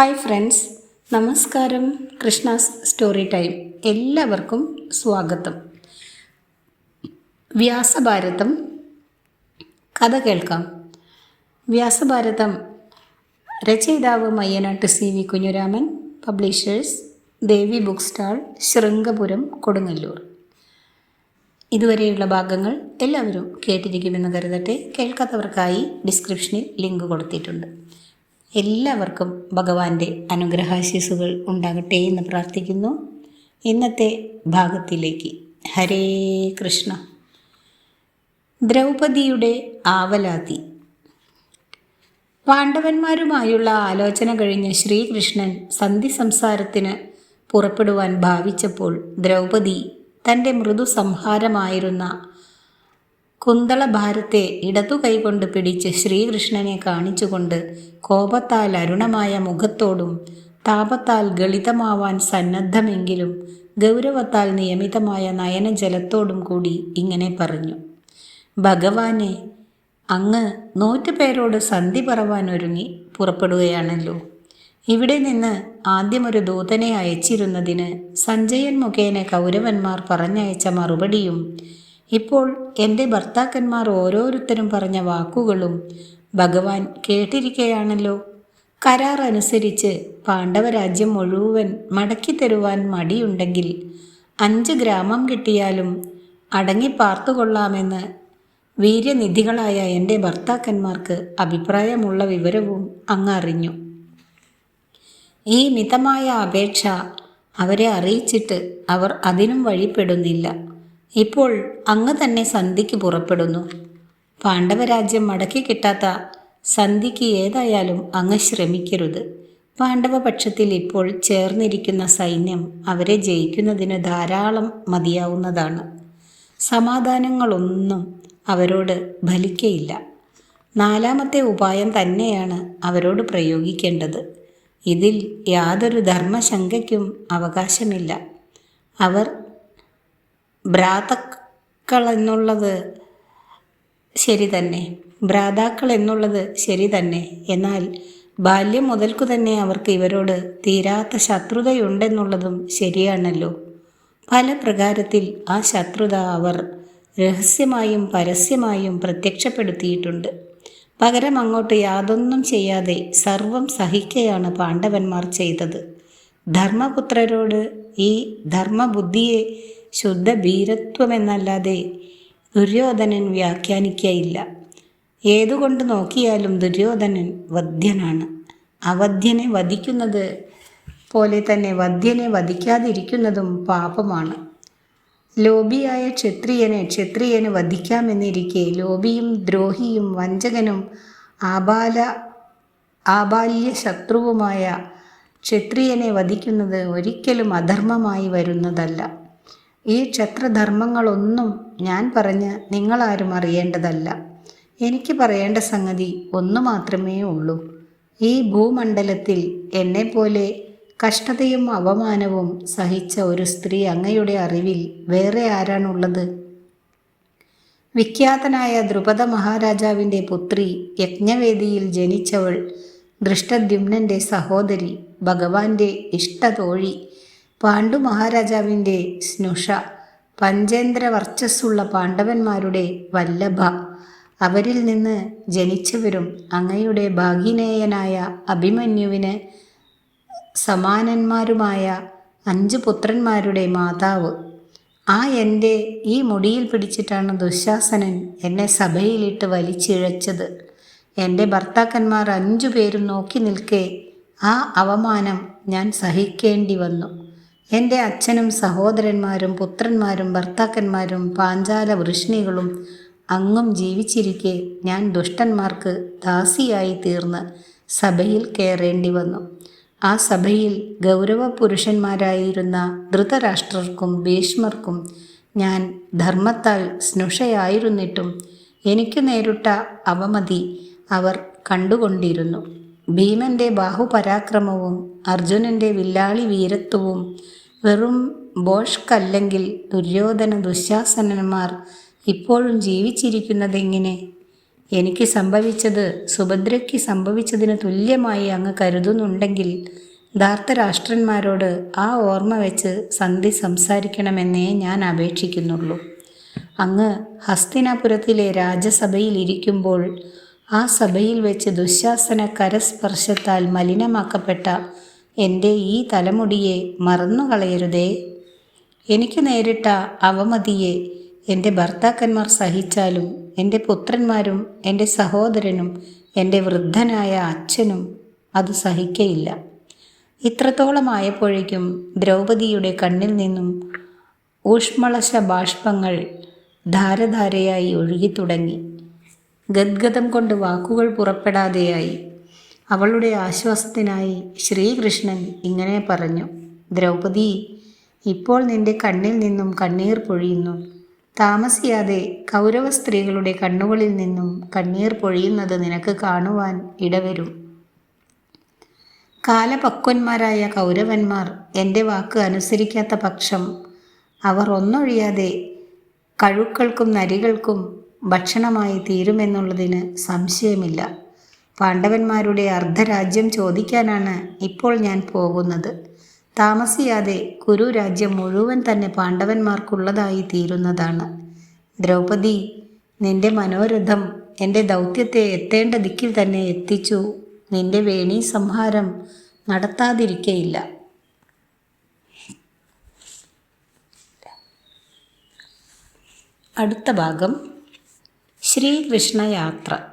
Hi friends നമസ്കാരം. Krishna's story time. എല്ലാവർക്കും സ്വാഗതം. വ്യാസഭാരതം കഥ കേൾക്കാം. വ്യാസഭാരതം രചയിതാവ് Mayyanad C V Kunjuraman publishers Devi book stall Sringapuram Kodungallur. ഇതുവരെയുള്ള ഭാഗങ്ങൾ എല്ലാവരും കേട്ടിരിക്കുമെന്ന് കരുതട്ടെ. കേൾക്കാത്തവർക്കായി ഡിസ്ക്രിപ്ഷനിൽ ലിങ്ക് കൊടുത്തിട്ടുണ്ട്. എല്ലാവർക്കും ഭഗവാന്റെ അനുഗ്രഹാശീസുകൾ ഉണ്ടാകട്ടെ എന്ന് പ്രാർത്ഥിക്കുന്നു. ഇന്നത്തെ ഭാഗത്തിലേക്ക് ഹരേ കൃഷ്ണ. ദ്രൗപദിയുടെ ആവലാതി. പാണ്ഡവന്മാരുമായുള്ള ആലോചന കഴിഞ്ഞ് ശ്രീകൃഷ്ണൻ സന്ധി സംസാരത്തിന് പുറപ്പെടുവാൻ ഭാവിച്ചപ്പോൾ ദ്രൗപദി തന്റെ മൃദു സംഹാരമായിരുന്ന കുന്തളഭാരത്തെ ഇടതു കൈകൊണ്ട് പിടിച്ച് ശ്രീകൃഷ്ണനെ കാണിച്ചുകൊണ്ട് കോപത്താൽ അരുണമായ മുഖത്തോടും താപത്താൽ ഗളിതമാവാൻ സന്നദ്ധമെങ്കിലും ഗൗരവത്താൽ നിയമിതമായ നയനജലത്തോടും കൂടി ഇങ്ങനെ പറഞ്ഞു. ഭഗവാനെ അങ്ങ് നൂറ്റുപേരോട് സന്ധി പറവാൻ ഒരുങ്ങി പുറപ്പെടുകയാണല്ലോ. ഇവിടെ നിന്ന് ആദ്യം ഒരു ദൂതനെ അയച്ചിരുന്നതിന് സഞ്ജയൻ മുഖേന കൗരവന്മാർ പറഞ്ഞയച്ച മറുപടിയും ഇപ്പോൾ എന്റെ ഭർത്താക്കന്മാർ ഓരോരുത്തരും പറഞ്ഞ വാക്കുകളും ഭഗവാൻ കേട്ടിരിക്കുകയാണല്ലോ കരാർ അനുസരിച്ച് പാണ്ഡവരാജ്യം മുഴുവൻ മടക്കി തരുവാൻ മടിയുണ്ടെങ്കിൽ അഞ്ച് ഗ്രാമം കിട്ടിയാലും അടങ്ങി പാർത്തുകൊള്ളാമെന്ന് വീര്യനിധികളായ എന്റെ ഭർത്താക്കന്മാർക്ക് അഭിപ്രായമുള്ള വിവരവും അങ്ങ് അറിഞ്ഞു. ഈ മിതമായ അപേക്ഷ അവരെ അറിയിച്ചിട്ട് അവർ അതിനും വഴിപ്പെടുന്നില്ല. ഇപ്പോൾ അങ്ങ് തന്നെ സന്ധിക്ക് പുറപ്പെടുന്നു. പാണ്ഡവരാജ്യം മടക്കി കിട്ടാത്ത സന്ധിക്ക് ഏതായാലും അങ്ങ് ശ്രമിക്കരുത്. പാണ്ഡവപക്ഷത്തിൽ ഇപ്പോൾ ചേർന്നിരിക്കുന്ന സൈന്യം അവരെ ജയിക്കുന്നതിന് ധാരാളം മതിയാവുന്നതാണ്. സമാധാനങ്ങളൊന്നും അവരോട് ഫലിക്കയില്ല. നാലാമത്തെ ഉപായം തന്നെയാണ് അവരോട് പ്രയോഗിക്കേണ്ടത്. ഇതിൽ യാതൊരു ധർമ്മശങ്കയ്ക്കും അവകാശമില്ല. അവർ ഭ്രാതാക്കൾ എന്നുള്ളത് ശരി തന്നെ. ഭ്രാതാക്കൾ എന്നുള്ളത് ശരി തന്നെ. എന്നാൽ ബാല്യം മുതൽക്കു തന്നെ അവർക്ക് ഇവരോട് തീരാത്ത ശത്രുതയുണ്ടെന്നുള്ളതും ശരിയാണല്ലോ. പല പ്രകാരത്തിൽ ആ ശത്രുത അവർ രഹസ്യമായും പരസ്യമായും പ്രത്യക്ഷപ്പെടുത്തിയിട്ടുണ്ട്. പകരം അങ്ങോട്ട് യാതൊന്നും ചെയ്യാതെ സർവം സഹിക്കയാണ് പാണ്ഡവന്മാർ ചെയ്തത്. ധർമ്മപുത്രരോട് ഈ ധർമ്മബുദ്ധിയെ ശുദ്ധ ഭീരത്വമെന്നല്ലാതെ ദുര്യോധനൻ വ്യാഖ്യാനിക്കയില്ല. ഏതുകൊണ്ട് നോക്കിയാലും ദുര്യോധനൻ വധ്യനാണ്. അവധ്യനെ വധിക്കുന്നത് പോലെ തന്നെ വധ്യനെ വധിക്കാതിരിക്കുന്നതും പാപമാണ്. ലോബിയായ ക്ഷത്രിയനെ ക്ഷത്രിയന് വധിക്കാമെന്നിരിക്കെ ലോബിയും ദ്രോഹിയും വഞ്ചകനും ആബാല ആബാല്യ ശത്രുവുമായ ക്ഷത്രിയനെ വധിക്കുന്നത് ഒരിക്കലും അധർമ്മമായി വരുന്നതല്ല. ഈ ക്ഷത്രധർമ്മങ്ങളൊന്നും ഞാൻ പറഞ്ഞ് നിങ്ങളാരും അറിയേണ്ടതല്ല. എനിക്ക് പറയേണ്ട സംഗതി ഒന്നു മാത്രമേ ഉള്ളൂ. ഈ ഭൂമണ്ഡലത്തിൽ എന്നെപ്പോലെ കഷ്ടതയും അവമാനവും സഹിച്ച ഒരു സ്ത്രീ അങ്ങയുടെ അറിവിൽ വേറെ ആരാണുള്ളത്? വിഖ്യാതനായ ദ്രുപദ മഹാരാജാവിന്റെ പുത്രി യജ്ഞവേദിയിൽ ജനിച്ചവൾ ദൃഷ്ടദ്യുമ്നന്റെ സഹോദരി ഭഗവാന്റെ ഇഷ്ടതോഴി പാണ്ഡു മഹാരാജാവിന്റെ സ്നുഷ പഞ്ചേന്ദ്ര വർച്ചസ്സുള്ള പാണ്ഡവന്മാരുടെ വല്ലഭ. അവരിൽ നിന്ന് ജനിച്ചവരും അങ്ങയുടെ ഭാഗിനേയനായ അഭിമന്യുവിന് സമാനന്മാരുമായ അഞ്ച് പുത്രന്മാരുടെ മാതാവ്. ആ എന്റെ ഈ മുടിയിൽ പിടിച്ചിട്ടാണ് ദുശാസനൻ എന്നെ സഭയിലിട്ട് വലിച്ചിഴച്ചത്. എന്റെ ഭർത്താക്കന്മാർ അഞ്ചു പേരും നോക്കി നിൽക്കെ ആ അവമാനം ഞാൻ സഹിക്കേണ്ടി വന്നു. എന്റെ അച്ഛനും സഹോദരന്മാരും പുത്രന്മാരും ഭർത്താക്കന്മാരും പാഞ്ചാല വൃഷ്ണികളും അങ്ങും ജീവിച്ചിരിക്കെ ഞാൻ ദുഷ്ടന്മാർക്ക് ദാസിയായി തീർന്ന് സഭയിൽ കയറേണ്ടി വന്നു. ആ സഭയിൽ ഗൗരവ പുരുഷന്മാരായിരുന്ന ധൃതരാഷ്ട്രർക്കും ഭീഷ്മർക്കും ഞാൻ ധർമ്മത്താൽ സ്നുഷയായിരുന്നിട്ടും എനിക്ക് നേരിട്ട അവമതി അവർ കണ്ടുകൊണ്ടിരുന്നു. ഭീമന്റെ ബാഹുപരാക്രമവും അർജുനന്റെ വില്ലാളി വീരത്വവും വെറും ബോഷ്കല്ലെങ്കിൽ ദുര്യോധന ദുശാസനന്മാർ ഇപ്പോഴും ജീവിച്ചിരിക്കുന്നതെങ്ങനെ എനിക്ക് സംഭവിച്ചത് സുഭദ്രയ്ക്ക് സംഭവിച്ചതിന് തുല്യമായി അങ്ങ് കരുതുന്നുണ്ടെങ്കിൽ ധാർത്തരാഷ്ട്രന്മാരോട് ആ ഓർമ്മ വെച്ച് സന്ധി സംസാരിക്കണമെന്നേ ഞാൻ അപേക്ഷിക്കുന്നുള്ളൂ. അങ്ങ് ഹസ്തിനാപുരത്തിലെ രാജസഭയിൽ ഇരിക്കുമ്പോൾ ആ സഭയിൽ വെച്ച് ദുശാസന കരസ്പർശത്താൽ മലിനമാക്കപ്പെട്ട എന്റെ ഈ തലമുടിയെ മറന്നുകളയരുതേ എനിക്ക് നേരിട്ട അവമതിയെ എന്റെ ഭർത്താക്കന്മാർ സഹിച്ചാലും എന്റെ പുത്രന്മാരും എന്റെ സഹോദരനും എന്റെ വൃദ്ധനായ അച്ഛനും അത് സഹിക്കയില്ല. ഇത്രത്തോളമായപ്പോഴേക്കും ദ്രൗപദിയുടെ കണ്ണിൽ നിന്നും ഊഷ്മളശ ബാഷ്പങ്ങൾ ധാരധാരയായി ഒഴുകിത്തുടങ്ങി. ഗദ്ഗതം കൊണ്ട് വാക്കുകൾ പുറപ്പെടാതെയായി. അവളുടെ ആശ്വാസത്തിനായി ശ്രീകൃഷ്ണൻ ഇങ്ങനെ പറഞ്ഞു ദ്രൗപദി ഇപ്പോൾ നിന്റെ കണ്ണിൽ നിന്നും കണ്ണീർ പൊഴിയുന്നു. താമസിയാതെ കൗരവ സ്ത്രീകളുടെ കണ്ണുകളിൽ നിന്നും കണ്ണീർ പൊഴിയുന്നത് നിനക്ക് കാണുവാൻ ഇടവരും. കാലപക്വന്മാരായ കൗരവന്മാർ എന്റെ വാക്ക് അനുസരിക്കാത്ത പക്ഷം അവർ ഒന്നൊഴിയാതെ കഴുക്കൾക്കും നരികൾക്കും ഭക്ഷണമായി തീരുമെന്നുള്ളതിന് സംശയമില്ല. പാണ്ഡവന്മാരുടെ അർദ്ധരാജ്യം ചോദിക്കാനാണ് ഇപ്പോൾ ഞാൻ പോകുന്നത്. താമസിയാതെ കുരു രാജ്യം മുഴുവൻ തന്നെ പാണ്ഡവന്മാർക്കുള്ളതായി തീരുന്നതാണ്. ദ്രൗപദി നിന്റെ മനോരഥം എന്റെ ദൗത്യത്തെ എത്തേണ്ട ദിക്കിൽ തന്നെ എത്തിച്ചു. നിന്റെ വേണി സംഹാരം നടത്താതിരിക്കയില്ല. അടുത്ത ഭാഗം ശ്രീകൃഷ്ണയാത്ര.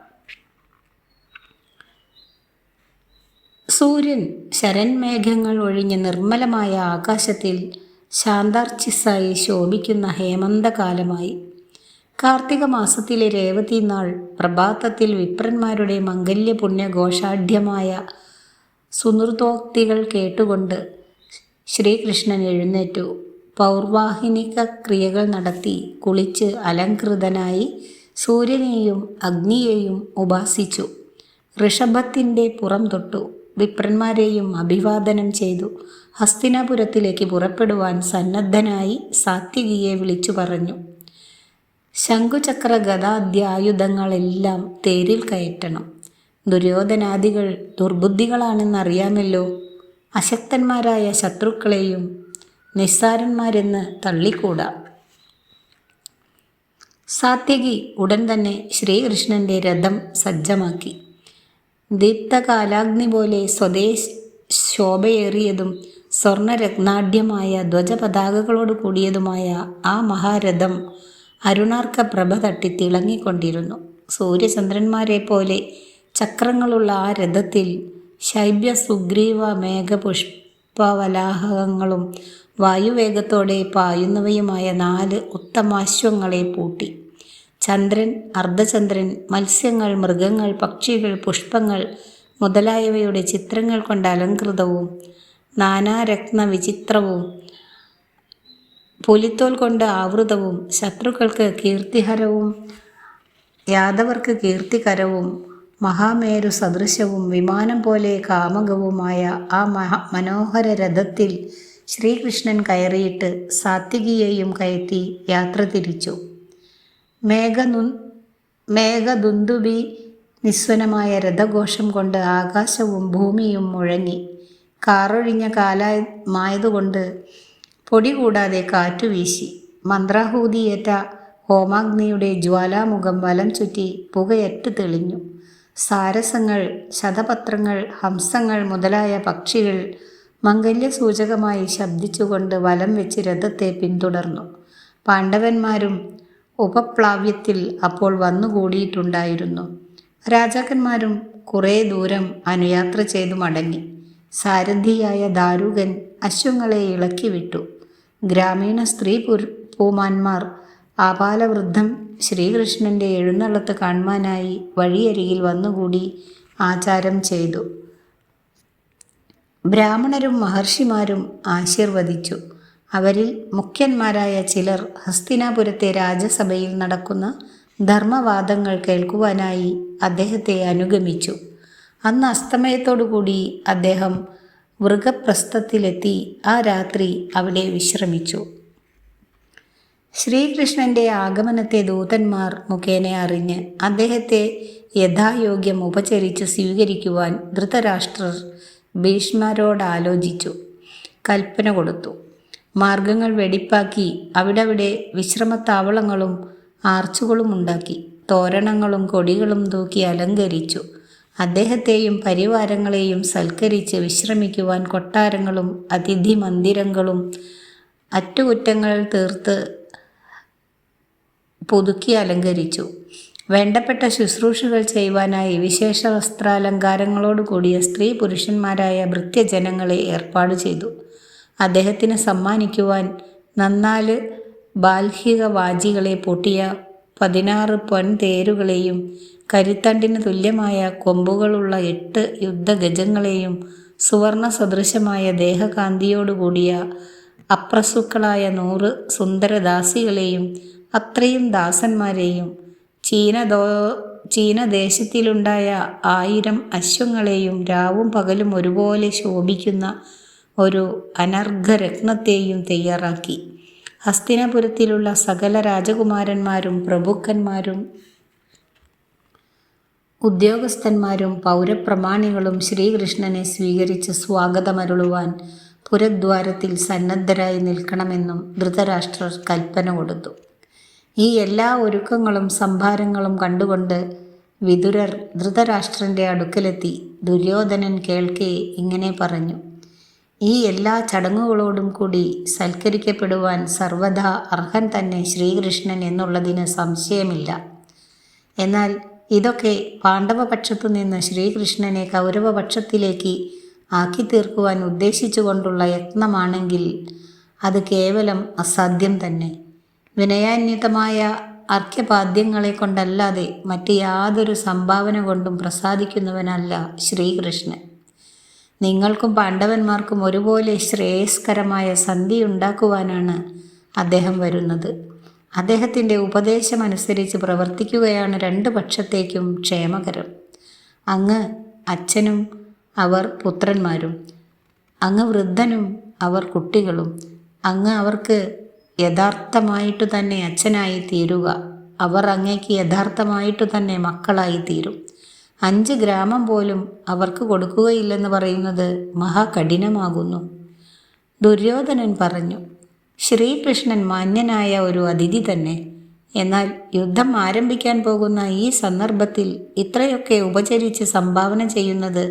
സൂര്യൻ ശരൺമേഘങ്ങൾ ഒഴിഞ്ഞ് നിർമ്മലമായ ആകാശത്തിൽ ശാന്താർച്ചിസായി ശോഭിക്കുന്ന ഹേമന്തകാലമായി. കാർത്തിക മാസത്തിലെ രേവതി നാൾ പ്രഭാതത്തിൽ വിപ്രന്മാരുടെ മംഗല്യ പുണ്യഘോഷാഢ്യമായ സുനൃതോക്തികൾ കേട്ടുകൊണ്ട് ശ്രീകൃഷ്ണൻ എഴുന്നേറ്റു. പൗർവാഹിനിക ക്രിയകൾ നടത്തി കുളിച്ച് അലങ്കൃതനായി സൂര്യനെയും അഗ്നിയെയും ഉപാസിച്ചു. ഋഷഭത്തിന്റെ പുറം തൊട്ടു. വിപ്രന്മാരെയും അഭിവാദനം ചെയ്തു. ഹസ്തിനാപുരത്തിലേക്ക് പുറപ്പെടുവാൻ സന്നദ്ധനായി സാത്വികിയെ വിളിച്ചു പറഞ്ഞു. ശംഖുചക്ര ഗതാദ്യായുധങ്ങളെല്ലാം തേരിൽ കയറ്റണം. ദുര്യോധനാദികൾ ദുർബുദ്ധികളാണെന്നറിയാമല്ലോ. അശക്തന്മാരായ ശത്രുക്കളെയും നിസ്സാരന്മാരെന്ന് തള്ളിക്കൂടാ. സാത്യകി ഉടൻ തന്നെ ശ്രീകൃഷ്ണന്റെ രഥം സജ്ജമാക്കി. ദീപ്തകാലാഗ്നി പോലെ സ്വദേശ് ശോഭയേറിയതും സ്വർണരത്നാഢ്യമായ ധ്വജപതാകകളോട് കൂടിയതുമായ ആ മഹാരഥം അരുണാർക്ക പ്രഭ തട്ടി തിളങ്ങിക്കൊണ്ടിരുന്നു. സൂര്യചന്ദ്രന്മാരെ പോലെ ചക്രങ്ങളുള്ള ആ രഥത്തിൽ ശൈബ്യ സുഗ്രീവ മേഘപുഷ്പവലാഹകങ്ങളും വായുവേഗത്തോടെ പായുന്നവയുമായ നാല് ഉത്തമാശ്വങ്ങളെ പൂട്ടി. ചന്ദ്രൻ അർദ്ധചന്ദ്രൻ മത്സ്യങ്ങൾ മൃഗങ്ങൾ പക്ഷികൾ പുഷ്പങ്ങൾ മുതലായവയുടെ ചിത്രങ്ങൾ കൊണ്ട് അലങ്കൃതവും നാനാരത്ന വിചിത്രവും പുലിത്തോൽ കൊണ്ട് ആവൃതവും ശത്രുക്കൾക്ക് കീർത്തിഹരവും യാദവർക്ക് കീർത്തികരവും മഹാമേരു സദൃശവും വിമാനം പോലെ കാമകവുമായ ആ മഹ മനോഹര രഥത്തിൽ ശ്രീകൃഷ്ണൻ കയറിയിട്ട് സാത്വികിയെയും കയറ്റി യാത്ര തിരിച്ചു. മേഘനു മേഘദുന്ദുബി നിസ്വനമായ രഥഘോഷം കൊണ്ട് ആകാശവും ഭൂമിയും മുഴങ്ങി. കാറൊഴിഞ്ഞ കാലമായതുകൊണ്ട് പൊടി കൂടാതെ കാറ്റുവീശി മന്ത്രാഹൂതിയേറ്റ ഹോമാഗ്നിയുടെ ജ്വാലാമുഖം വലം ചുറ്റി പുകയറ്റ് തെളിഞ്ഞു. സാരസങ്ങൾ ശതപത്രങ്ങൾ ഹംസങ്ങൾ മുതലായ പക്ഷികൾ മംഗല്യസൂചകമായി ശബ്ദിച്ചുകൊണ്ട് വലം വെച്ച് രഥത്തെ പിന്തുടർന്നു. പാണ്ഡവന്മാരും ഉപപ്ലാവ്യത്തിൽ അപ്പോൾ വന്നുകൂടിയിട്ടുണ്ടായിരുന്നു. രാജാക്കന്മാരും കുറേ ദൂരം അനുയാത്ര ചെയ്തു മടങ്ങി. സാരഥിയായ ദാരുകൻ അശ്വങ്ങളെ ഇളക്കി വിട്ടു ഗ്രാമീണ സ്ത്രീ പൂമാന്മാർ ആപാലവൃദ്ധം ശ്രീകൃഷ്ണന്റെ എഴുന്നള്ളത്ത് കാണുവാനായി വഴിയരികിൽ വന്നുകൂടി ആചാരം ചെയ്തു. ബ്രാഹ്മണരും മഹർഷിമാരും ആശീർവദിച്ചു. അവരിൽ മുഖ്യന്മാരായ ചിലർ ഹസ്തിനാപുരത്തെ രാജസഭയിൽ നടക്കുന്ന ധർമ്മവാദങ്ങൾ കേൾക്കുവാനായി അദ്ദേഹത്തെ അനുഗമിച്ചു. അന്ന് അസ്തമയത്തോടുകൂടി അദ്ദേഹം വൃഗപ്രസ്ഥത്തിലെത്തി ആ രാത്രി അവിടെ വിശ്രമിച്ചു. ശ്രീകൃഷ്ണന്റെ ആഗമനത്തെ ദൂതന്മാർ മുഖേന അറിഞ്ഞ് അദ്ദേഹത്തെ യഥായോഗ്യം ഉപചരിച്ച് സ്വീകരിക്കുവാൻ ധൃതരാഷ്ട്രർ ഭീഷ്മരോടാലോചിച്ചു. കൽപ്പന കൊടുത്തു. മാർഗങ്ങൾ വെടിപ്പാക്കി അവിടവിടെ വിശ്രമത്താവളങ്ങളും ആർച്ചുകളും ഉണ്ടാക്കി. തോരണങ്ങളും കൊടികളും തൂക്കി അലങ്കരിച്ചു. അദ്ദേഹത്തെയും പരിവാരങ്ങളെയും സൽക്കരിച്ച് വിശ്രമിക്കുവാൻ കൊട്ടാരങ്ങളും അതിഥി മന്ദിരങ്ങളും അറ്റകുറ്റങ്ങൾ തീർത്ത് പുതുക്കി അലങ്കരിച്ചു. വേണ്ടപ്പെട്ട ശുശ്രൂഷകൾ ചെയ്യുവാനായി വിശേഷ വസ്ത്രാലങ്കാരങ്ങളോടുകൂടിയ സ്ത്രീ പുരുഷന്മാരായ ഭൃത്യജനങ്ങളെ ഏർപ്പാട് ചെയ്തു. അദ്ദേഹത്തിന് സമ്മാനിക്കുവാൻ നന്നാൽ ബാൽഹിക വാജികളെ പൊട്ടിയ പതിനാറ് പൊൻതേരുകളെയും കരുത്തണ്ടിന് തുല്യമായ കൊമ്പുകളുള്ള എട്ട് യുദ്ധഗജങ്ങളെയും സുവർണ സദൃശമായ ദേഹകാന്തിയോടുകൂടിയ അപ്രസുക്കളായ നൂറ് സുന്ദരദാസികളെയും അത്രയും ദാസന്മാരെയും ചീനദോ ചീനദേശത്തിലുണ്ടായ ആയിരം അശ്വങ്ങളെയും രാവും പകലും ഒരുപോലെ ശോഭിക്കുന്ന ഒരു അനർഘരത്നത്തെയും തയ്യാറാക്കി. ഹസ്തിനപുരത്തിലുള്ള സകല രാജകുമാരന്മാരും പ്രഭുക്കന്മാരും ഉദ്യോഗസ്ഥന്മാരും പൗരപ്രമാണികളും ശ്രീകൃഷ്ണനെ സ്വീകരിച്ച് സ്വാഗതമരുളുവാൻ പുരദ്വാരത്തിൽ സന്നദ്ധരായി നിൽക്കണമെന്നും ധൃതരാഷ്ട്രർ കൽപ്പന കൊടുത്തു. ഈ എല്ലാ ഒരുക്കങ്ങളും സംഭാരങ്ങളും കണ്ടുകൊണ്ട് വിതുരർ ധൃതരാഷ്ട്രന്റെ അടുക്കലെത്തി. ദുര്യോധനൻ കേൾക്കെ ഇങ്ങനെ പറഞ്ഞു. ഈ എല്ലാ ചടങ്ങുകളോടും കൂടി സൽക്കരിക്കപ്പെടുവാൻ സർവദാ അർഹൻ തന്നെ ശ്രീകൃഷ്ണൻ എന്നുള്ളതിന് സംശയമില്ല. എന്നാൽ ഇതൊക്കെ പാണ്ഡവപക്ഷത്തു നിന്ന് ശ്രീകൃഷ്ണനെ കൗരവപക്ഷത്തിലേക്ക് ആക്കി തീർക്കുവാൻ ഉദ്ദേശിച്ചുകൊണ്ടുള്ള യത്നമാണെങ്കിൽ അത് കേവലം അസാധ്യം തന്നെ. വിനയാന്യതമായ അർഘ്യപാദ്യങ്ങളെ കൊണ്ടല്ലാതെ മറ്റ് യാതൊരു സംഭാവന കൊണ്ടും പ്രസാദിക്കുന്നവനല്ല ശ്രീകൃഷ്ണൻ. നിങ്ങൾക്കും പാണ്ഡവന്മാർക്കും ഒരുപോലെ ശ്രേയസ്കരമായ സന്ധി ഉണ്ടാക്കുവാനാണ് അദ്ദേഹം വരുന്നത്. അദ്ദേഹത്തിന്റെ ഉപദേശമനുസരിച്ച് പ്രവർത്തിക്കുകയാണ് രണ്ട് പക്ഷത്തേക്കും ക്ഷേമകരം. അങ്ങ് അച്ഛനും അവർ പുത്രന്മാരും. അങ്ങ് വൃദ്ധനും അവർ കുട്ടികളും. അങ്ങ് അവർക്ക് യഥാർത്ഥമായിട്ടു തന്നെ അച്ഛനായി തീരുക. അവർ അങ്ങേക്ക് യഥാർത്ഥമായിട്ടു തന്നെ മക്കളായി തീരും. അഞ്ച് ഗ്രാമം പോലും അവർക്ക് കൊടുക്കുകയില്ലെന്ന് പറയുന്നത് മഹാകഠിനമാകുന്നു. ദുര്യോധനൻ പറഞ്ഞു ശ്രീകൃഷ്ണൻ മാന്യനായ ഒരു അതിഥി തന്നെ. എന്നാൽ യുദ്ധം ആരംഭിക്കാൻ പോകുന്ന ഈ സന്ദർഭത്തിൽ ഇത്രയൊക്കെ ഉപചരിച്ച് സംഭാവന ചെയ്യുന്നത്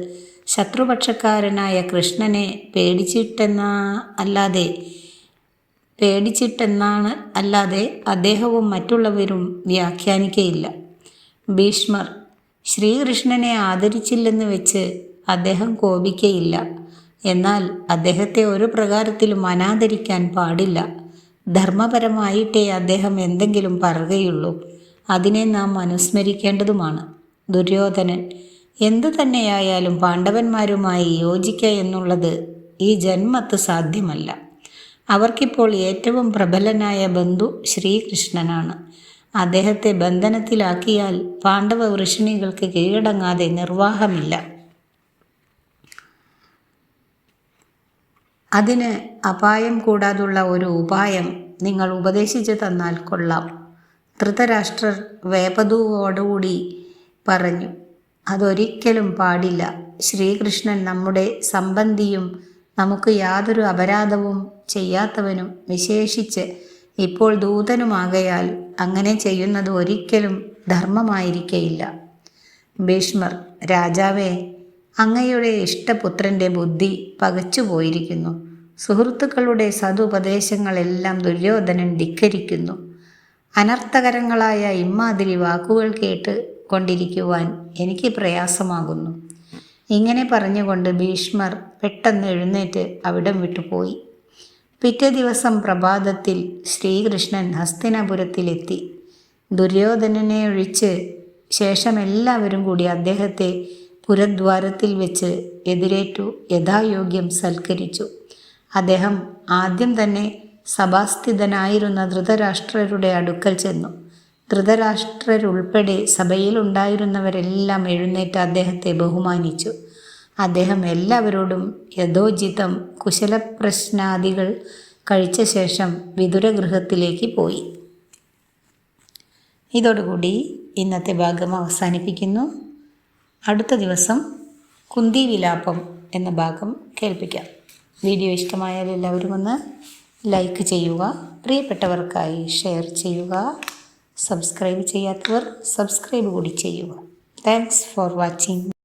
ശത്രുപക്ഷക്കാരനായ കൃഷ്ണനെ പേടിച്ചിട്ടെന്ന അല്ലാതെ പേടിച്ചിട്ടെന്നാണ് അല്ലാതെ അദ്ദേഹവും മറ്റുള്ളവരും വ്യാഖ്യാനിക്കയില്ല. ഭീഷ്മർ ശ്രീകൃഷ്ണനെ ആദരിച്ചില്ലെന്ന് വെച്ച് അദ്ദേഹം കോപിക്കയില്ല. എന്നാൽ അദ്ദേഹത്തെ ഒരു പ്രകാരത്തിലും അനാദരിക്കാൻ പാടില്ല. ധർമ്മപരമായിട്ടേ അദ്ദേഹം എന്തെങ്കിലും പറയുകയുള്ളൂ. അതിനെ നാം അനുസ്മരിക്കേണ്ടതുമാണ്. ദുര്യോധനൻ എന്തു തന്നെയായാലും പാണ്ഡവന്മാരുമായി യോജിക്കുക എന്നുള്ളത് ഈ ജന്മത്ത് സാധ്യമല്ല. അവർക്കിപ്പോൾ ഏറ്റവും പ്രബലനായ ബന്ധു ശ്രീകൃഷ്ണനാണ്. അദ്ദേഹത്തെ ബന്ധനത്തിലാക്കിയാൽ പാണ്ഡവ വൃഷിണികൾക്ക് കീഴടങ്ങാതെ നിർവാഹമില്ല. അതിന് അപായം കൂടാതുള്ള ഒരു ഉപായം നിങ്ങൾ ഉപദേശിച്ചു തന്നാൽ കൊള്ളാം ധൃതരാഷ്ട്രർ വേപതുവോടുകൂടി പറഞ്ഞു. അതൊരിക്കലും പാടില്ല. ശ്രീകൃഷ്ണൻ നമ്മുടെ സംബന്ധിയും നമുക്ക് യാതൊരു അപരാധവും ചെയ്യാത്തവനും വിശേഷിച്ച് ഇപ്പോൾ ദൂതനുമാകയാൽ അങ്ങനെ ചെയ്യുന്നത് ഒരിക്കലും ധർമ്മമായിരിക്കയില്ല. ഭീഷ്മർ രാജാവേ അങ്ങയുടെ ഇഷ്ടപുത്രന്റെ ബുദ്ധി പകച്ചുപോയിരിക്കുന്നു. സുഹൃത്തുക്കളുടെ സതുപദേശങ്ങളെല്ലാം ദുര്യോധനൻ ധിക്കരിക്കുന്നു. അനർത്ഥകരങ്ങളായ ഇമ്മാതിരി വാക്കുകൾ കേട്ട് കൊണ്ടിരിക്കുവാൻ എനിക്ക് പ്രയാസമാകുന്നു. ഇങ്ങനെ പറഞ്ഞുകൊണ്ട് ഭീഷ്മർ പെട്ടെന്ന് എഴുന്നേറ്റ് അവിടം വിട്ടുപോയി. പിറ്റേ ദിവസം പ്രഭാതത്തിൽ ശ്രീകൃഷ്ണൻ ഹസ്തിനപുരത്തിലെത്തി. ദുര്യോധനനെ ഒഴിച്ച് ശേഷം എല്ലാവരും കൂടി അദ്ദേഹത്തെ പുരദ്വാരത്തിൽ വെച്ച് എതിരേറ്റു യഥായോഗ്യം സൽക്കരിച്ചു. അദ്ദേഹം ആദ്യം തന്നെ സഭാസ്ഥിതനായിരുന്ന ധൃതരാഷ്ട്രരുടെ അടുക്കൽ ചെന്നു. ധൃതരാഷ്ട്രരുൾപ്പെടെ സഭയിലുണ്ടായിരുന്നവരെല്ലാം എഴുന്നേറ്റ് അദ്ദേഹത്തെ ബഹുമാനിച്ചു. അദ്ദേഹം എല്ലാവരോടും യഥോചിതം കുശലപ്രശ്നാദികൾ കഴിച്ച ശേഷം വിതുരഗൃഹത്തിലേക്ക് പോയി. ഇതോടുകൂടി ഇന്നത്തെ ഭാഗം അവസാനിപ്പിക്കുന്നു. അടുത്ത ദിവസം കുന്തി വിലാപം എന്ന ഭാഗം കേൾപ്പിക്കാം. വീഡിയോ ഇഷ്ടമായാൽ എല്ലാവരും ഒന്ന് ലൈക്ക് ചെയ്യുക പ്രിയപ്പെട്ടവർക്കായി ഷെയർ ചെയ്യുക സബ്സ്ക്രൈബ് ചെയ്യാത്തവർ സബ്സ്ക്രൈബ് കൂടി ചെയ്യുക. Thanks for watching.